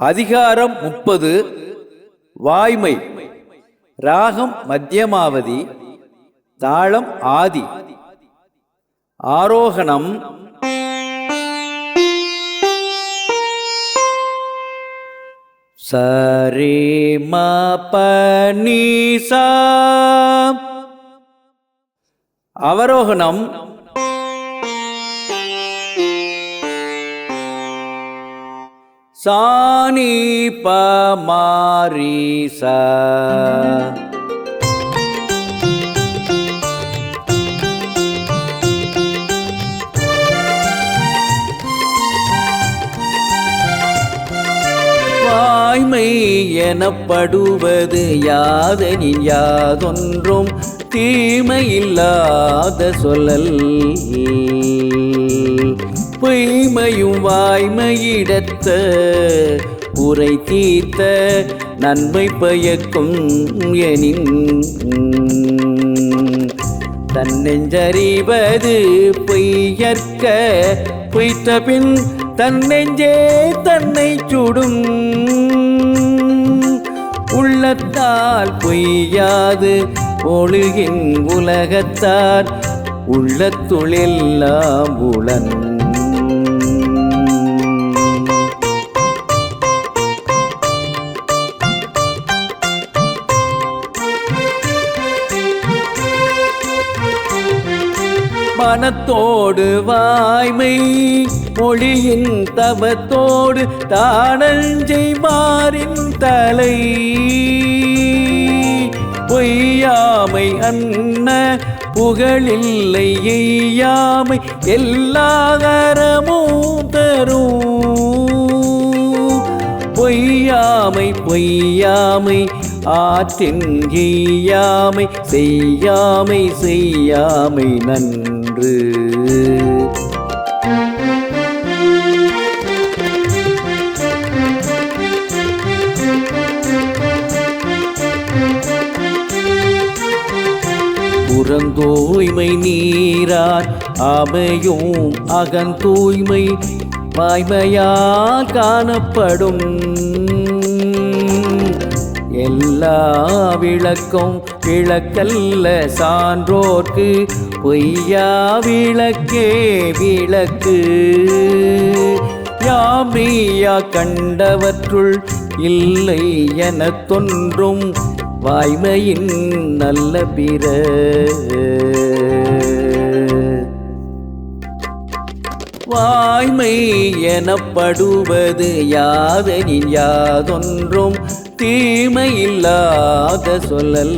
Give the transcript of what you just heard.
அதிகாரம் முப்பது. வாய்மை. ராகம் மத்தியமாவதி. தாளம் ஆதி. ஆரோகணம். சரே ம ப அவரோகணம். சாணி ப சா வாய்மை எனப்படுவது யாதனின் யாதொன்றும் தீமையில்லாத சொல்லல். பொய்மையும் வாய்மையிடத்த உரை தீர்த்த நன்மை பயக்கும் எனின். தன்னெஞ்சறிவது பொய்யற்க பொய்த்த பின் தன்னெஞ்சே தன்னை சுடும். உள்ளத்தால் பொய்யாது ஒழுகின் உலகத்தார் உள்ளத்துளெல்லாம் உளன் ஞானத்தோடு வாய்மை மொழியின் தவத்தோடு தானஞ்சை மாறின் தலை. பொய்யாமை அன்ன புகழில்லை எய்யாமை எல்லாதரமும் தரும். பொய்யாமை பொய்யாமை ஆற்றின் ஈயாமை செய்யாமை செய்யாமை நன் ஒன்று புறந்தூய்மை நீரார் அமையும் அகந்தூய்மை பாய்மையால் காணப்படும். எல்லா விளக்கும் விளக்கல்ல சான்றோர்க்கு பொய்யா விளக்கே விளக்கு. யாமையா கண்டவற்றுள் இல்லை என தொன்றும் வாய்மையின் நல்ல பிற. வாய்மை எனப்படுவது யாதனின் யாதொன்றும் தீமையில்லாத சொல்லல்.